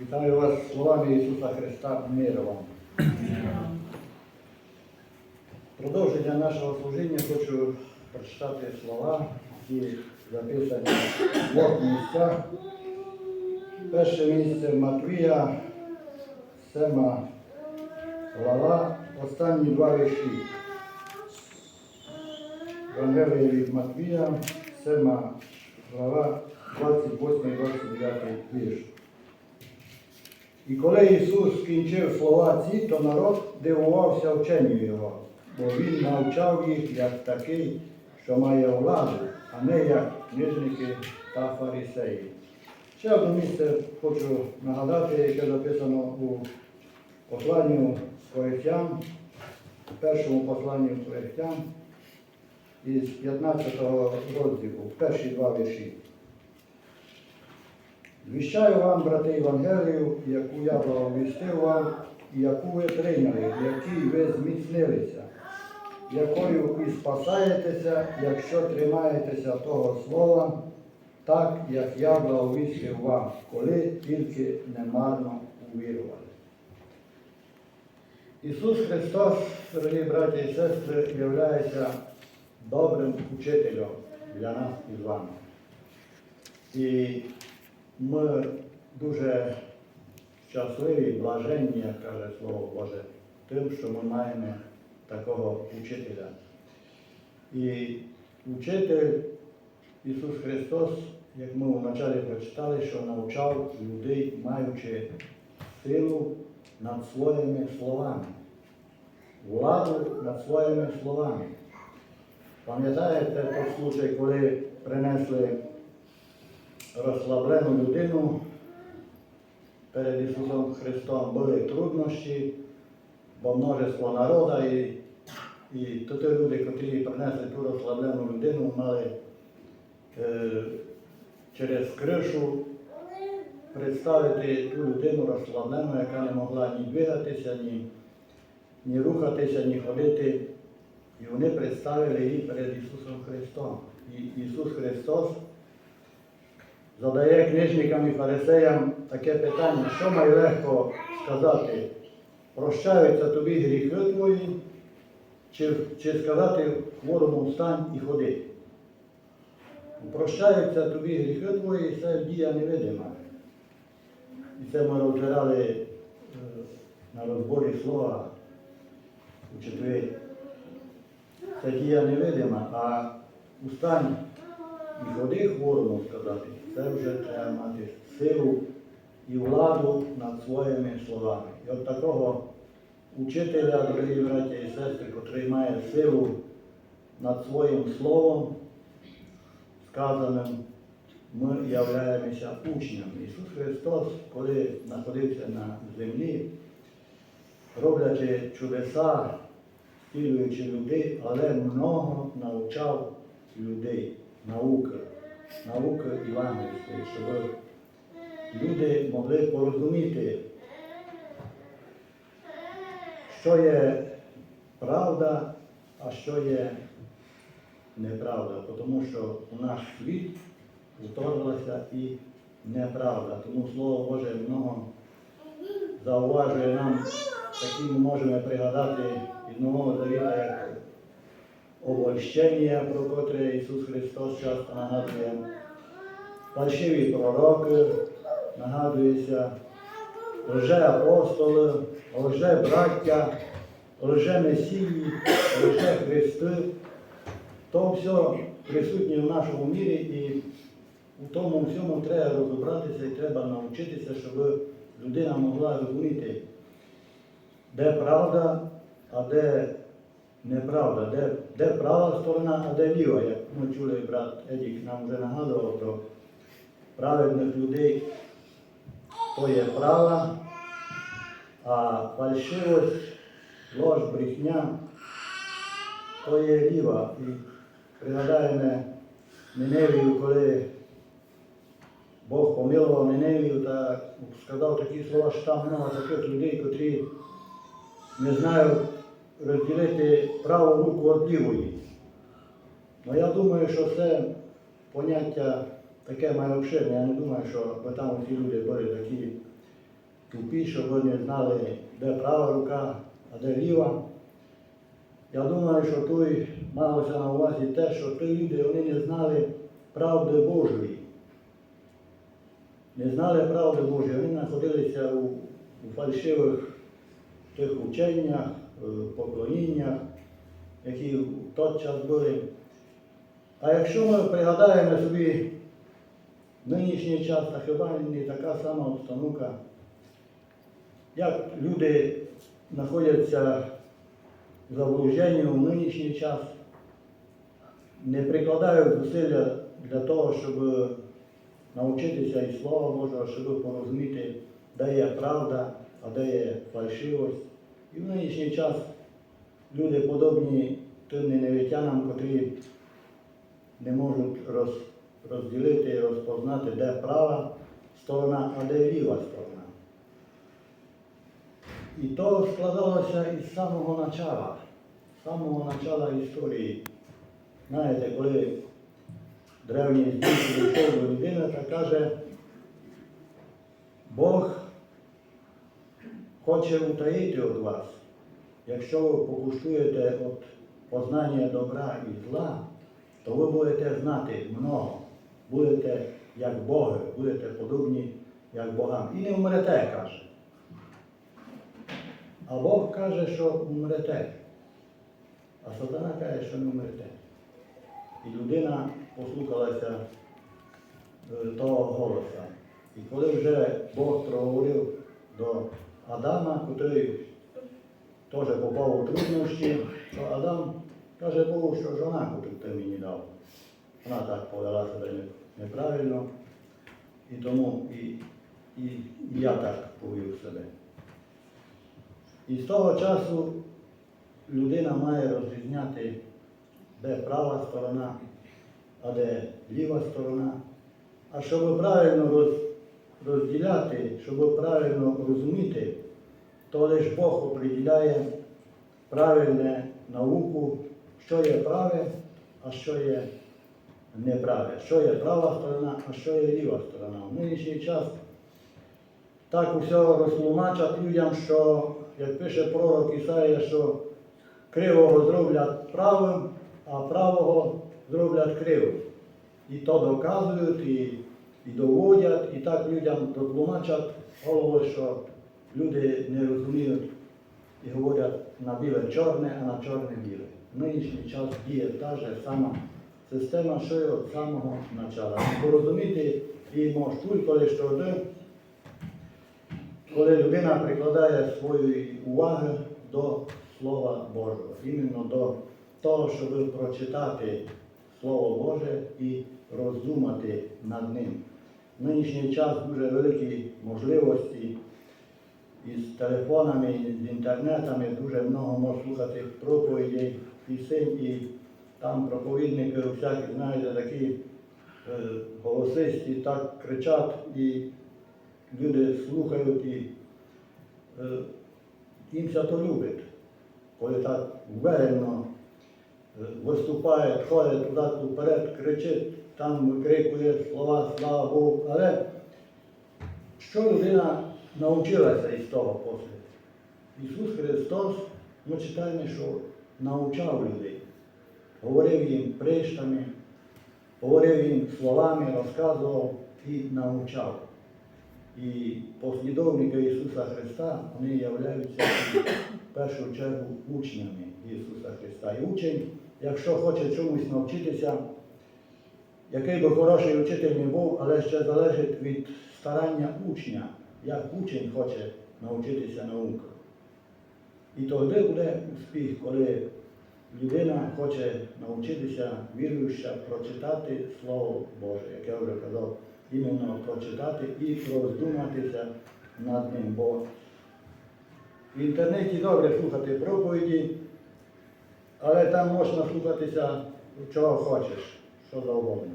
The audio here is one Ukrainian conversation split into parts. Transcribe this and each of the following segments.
Вітаю вас словами Ісуса Христа мир вам. Продовження нашого служіння хочу прочитати слова, які записані в двох місцях. Перше місце Матвія, сема глава, останні два вірші. Евангелія від Матвія, сема глава, 28-29 вірш. І коли Ісус скінчив слова ці, то народ дивувався вченню Його, бо Він навчав їх як такий, що має владу, а не як книжники та фарисеї. Ще одне місце хочу нагадати, яке записано у посланню Коринтян, першому посланні Коринтян із 15 розділу, перші два вірші. Звіщаю вам, брати Євангелію, яку я благовістив вам, і яку ви прийняли, якій ви зміцнилися, якою і спасаєтеся, якщо тримаєтеся того слова, так, як я благовістив вам, коли тільки немарно увірували. Ісус Христос, дорогі браті і сестри, являється добрим учителем для нас і з вами. І ми дуже щасливі, блаженні, як каже Слово Боже, тим, що ми маємо такого учителя. І учитель Ісус Христос, як ми вначалі прочитали, що навчав людей, маючи силу над своїми словами, владу над своїми словами. Пам'ятаєте той случай, коли принесли розслаблену людину перед Ісусом Христом були труднощі, бо множество народа і, і то ті люди, котрі принесли ту розслаблену людину, мали е, через кришу представити ту людину розслаблену, яка не могла ні двигатися, ні, ні рухатися, ні ходити. І вони представили її перед Ісусом Христом. І Ісус Христос задає книжникам і фарисеям таке питання, що має легко сказати, прощаються тобі гріхи твої, чи, чи сказати хворому встань і ходи. Прощаються тобі гріхи твої, це дія невидима. І це ми розбирали е, на розборі слова у четвері. Це дія невидима, а устань і ходи хворому сказати, це вже треба мати силу і владу над своїми словами. І от такого учителя, дорогі браті і сестри, котрий має силу над своїм словом, сказаним, ми являємося учнями. Ісус Христос, коли знаходився на землі, роблячи чудеса, стілюючи людей, але много навчав людей науки, науки Івангельської, щоб люди могли порозуміти, що є правда, а що є неправда. Тому що у наш світ вторглася і неправда. Тому Слово Боже много зауважує нам, такі ми можемо пригадати від Нового Завіта, як обольщення, про котре Ісус Христос часто нагадує. Фальшиві пророки нагадується, лже-апостоли, лже-браття, лже-месії, лже-христи. То все присутнє в нашому мірі і у тому всьому треба розібратися і треба навчитися, щоб людина могла розуміти, де правда, а де неправда, де, де права сторона, а де ліва, як ми чули, брат Едік нам вже нагадував про праведних людей, то є права, а фальшивость, ложь, брехня, то є ліва. І пригадаємо Ниневію, коли Бог помилував Ниневію та сказав такі слова, що там много таких людей, котрі не знають розділити праву руку від лівої. Ну я думаю, що це поняття таке має обширне. Я не думаю, що бо там усі люди були такі тупі, щоб вони знали, де права рука, а де ліва. Я думаю, що тут малося на увазі те, що ті люди вони не знали правди Божої. Не знали правди Божої, вони знаходилися у, у фальшивих тих ученнях, е, поклоніннях, які в той час були. А якщо ми пригадаємо собі нинішній час, та хіба не така сама обстановка, як люди знаходяться в заблужденні в нинішній час, не прикладають зусилля для того, щоб навчитися і Слова Божого, щоб порозуміти, де є правда, а де є фальшивость. І в нинішній час люди подобні тим ненавітянам, котрі не можуть роз, розділити і розпознати, де права сторона, а де ліва сторона. І то складалося із самого начала, з самого начала історії. Знаєте, коли древній збір людини та каже, Бог хоче утаїти від вас, якщо ви покуштуєте від познання добра і зла, то ви будете знати много, будете як Боги, будете подобні як богам. І не вмрете, каже. А Бог каже, що вмрете. А сатана каже, що не вмрете. І людина послухалася е, того голоса. І коли вже Бог проговорив до Адама, який теж попав у труднощі, то Адам каже Богу, що жона, яку ти мені дав. Вона так повела себе неправильно, і тому і, і я так повів себе. І з того часу людина має розрізняти, де права сторона, а де ліва сторона. А щоб правильно роз, розділяти, щоб правильно розуміти, то лише Бог определяє правильне науку, що є праве, а що є неправе, що є права сторона, а що є ліва сторона. В нинішній час так усе розтлумачать людям, що, як пише пророк Ісаїя, що кривого зроблять правим, а правого зроблять кривим. І то доказують, і, і доводять, і так людям дотлумачать голови, що люди не розуміють і говорять на біле чорне, а на чорне біле. В нинішній час діє та ж сама система, що й від самого початку. Порозуміти її може тільки лише тоді, коли людина прикладає свої уваги до Слова Божого, іменно до того, щоб прочитати Слово Боже і роздумати над ним. Нинішній час дуже великі можливості. Із телефонами, з інтернетами дуже много можна слухати проповідей, пісень і там проповідники всякі, знаєте, такі е, голосисті так кричать і люди слухають і е, їм то любить, коли так вверено е, виступає, ходить туди вперед, кричить, там викрикує слова слава Богу. Але що людина навчилася із того після? Ісус Христос, ми читаємо, що навчав людей, говорив їм приштами, говорив їм словами, розказував і навчав. І послідовники Ісуса Христа, вони являються в першу чергу учнями Ісуса Христа. І учень, якщо хоче чомусь навчитися, який би хороший учитель не був, але ще залежить від старання учня, як учень хоче навчитися науку. І тоді буде успіх, коли людина хоче навчитися віруюча прочитати Слово Боже, як я вже казав, іменно прочитати і роздуматися над ним. Бо в інтернеті добре слухати проповіді, але там можна слухатися чого хочеш, що завгодно.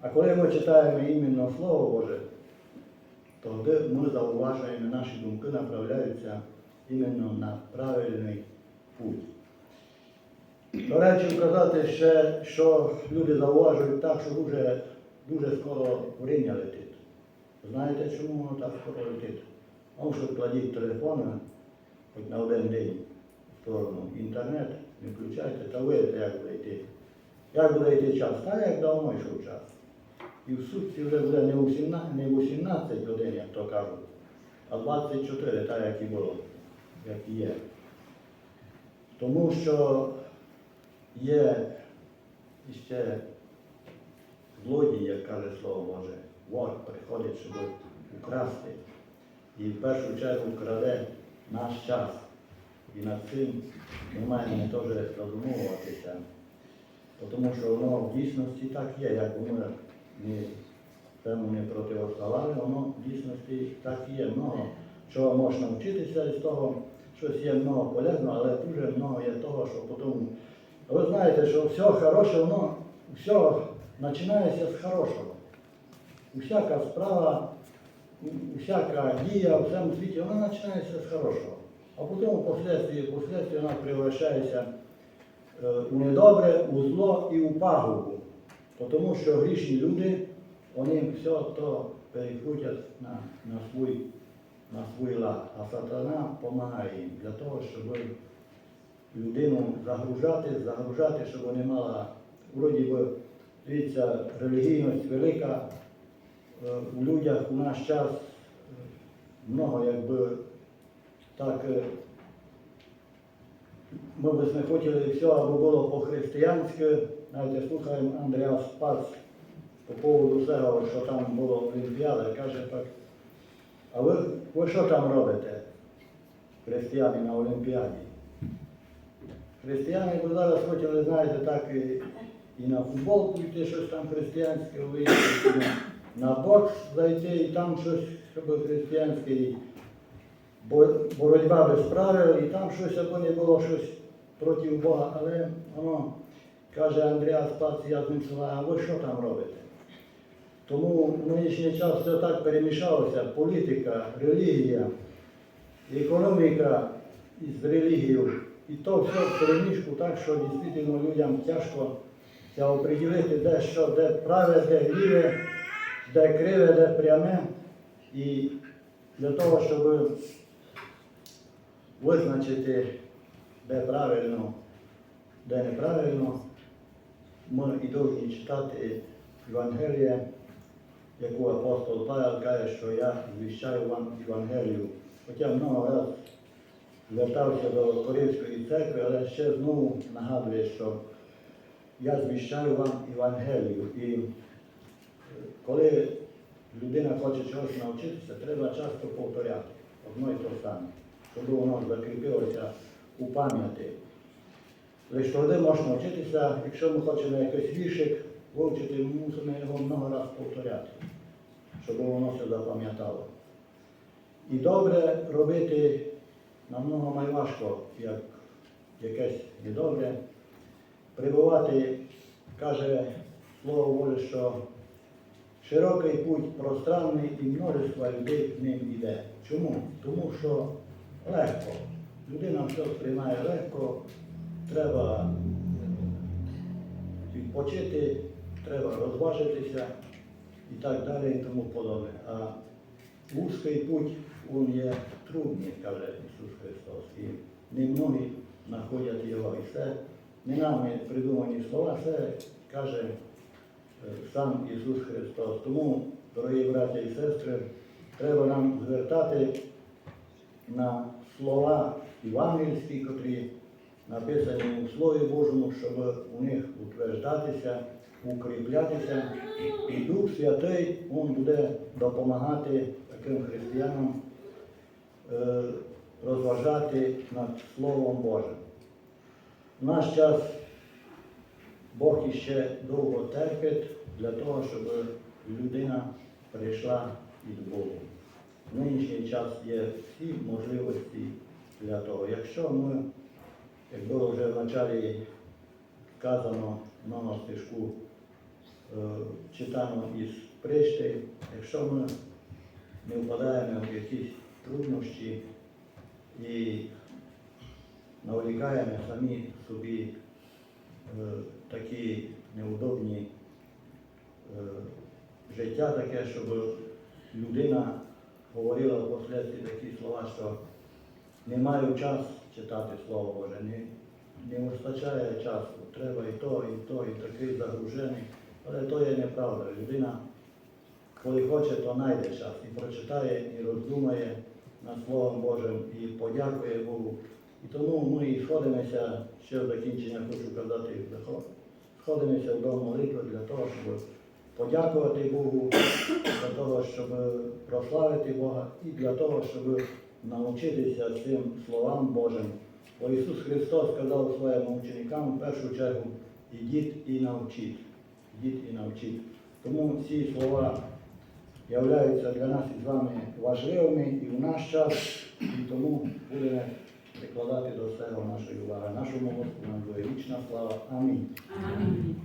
А коли ми читаємо іменно Слово Боже, тоді ми зауважуємо, наші думки направляються іменно на правильний путь. До речі, вказати ще, що люди зауважують так, що дуже, дуже скоро вріння летить. Знаєте, чому воно так скоро летить? Он що кладіть телефон хоч на один день в сторону інтернет, не включайте, та видите, як йти. Як буде йти час? Та як давно йшов час. І в сутці вже буде не у 17, не у 17 годин, як то кажуть, а 24, так як і було, як і є. Тому що є ще злодій, як каже Слово Боже, вор приходить, щоб украсти. І в першу чергу краде наш час. І над цим ми маємо теж задумуватися. Тому що воно в дійсності так є, як воно не, цьому не протиставали, воно в дійсності так є. Много чого можна вчитися з того, щось є много полезного, але дуже много є того, що потім. Ви знаєте, що все хороше, воно все починається з хорошого. Усяка справа, всяка дія в цьому світі, вона починається з хорошого. А потім впоследствии, впоследствии вона превращається у недобре, у зло і у пагубу. Тому що грішні люди, вони все то перекрутять на, на, свій, на свій лад. А сатана допомагає їм для того, щоб людину загружати, загружати, щоб вона мала, вроді би, дивіться, релігійність велика е, у людях у наш час е, много якби так. Ми б не хотіли все, аби було по-християнськи. Знаєте, слухаємо Андріа Спас по поводу цього, що там було Олімпіада, каже так. А ви, ви що там робите, християни на Олімпіаді? Християни б зараз хотіли, знаєте, так і, і на футбол піти, щось там християнське на бокс зайти, і там щось, щоб християнське, боротьба без правил, і там щось або не було щось проти Бога, але воно каже Андріас Пац, я з ним а ви що там робите? Тому в нинішній час все так перемішалося, політика, релігія, економіка із релігією. І то все в перемішку так, що дійсно людям тяжко оприділити, де що, де праве, де ліве, де криве, де пряме. І для того, щоб визначити, де правильно, де неправильно, ми і читати Євангеліє, яку апостол Павел каже, що я звіщаю вам Євангелію. Хоча много раз звертався до Коринської церкви, але ще знову нагадує, що я звіщаю вам Євангелію. І е, коли людина хоче чогось навчитися, треба часто повторяти одно і те саме, щоб воно закріпилося у пам'яті. Лише тоді можна вчитися, якщо ми хочемо якийсь віршик вивчити, ми мусимо його много разів повторяти, щоб воно все запам'ятало. І добре робити намного найважко, як якесь недобре. Прибувати, каже Слово Боже, що широкий путь пространний і множество людей ним йде. Чому? Тому що легко. Людина все сприймає легко, треба відпочити, треба розважитися і так далі і тому подобне. А вузький путь він є трудний, каже Ісус Христос. І немногі знаходять його. І це не нами придумані слова, це каже е, сам Ісус Христос. Тому, дорогі браття і сестри, треба нам звертати на слова євангельські, котрі написані у Слові Божому, щоб у них утверждатися, укріплятися. І Дух Святий він буде допомагати таким християнам е, розважати над Словом Божим. В наш час Бог іще довго терпить для того, щоб людина прийшла від Богу. В нинішній час є всі можливості для того. Якщо ми, як було вже в началі сказано на стежку, е, читано із пришти, якщо ми не впадаємо в якісь труднощі і навлікаємо самі собі е, такі неудобні е, життя таке, щоб людина говорила впоследстві такі слова, що не маю час читати Слово Боже, не, не вистачає часу. Треба і то, і то, і такий загружений. Але то є неправда. Людина, коли хоче, то знайде час і прочитає, і роздумає над Словом Божим, і подякує Богу. І тому ми і сходимося, ще в закінчення хочу казати, сходимося в дом молитви для того, щоб подякувати Богу, для того, щоб прославити Бога і для того, щоб навчитися цим словам Божим. Бо Ісус Христос сказав своїм ученикам в першу чергу, ідіть і навчіть. Ідіть і навчіть. Тому ці слова являються для нас із вами важливими і в наш час, і тому будемо прикладати до цього нашої уваги. Нашому Господу нам буде вічна слава. Амінь. Амінь.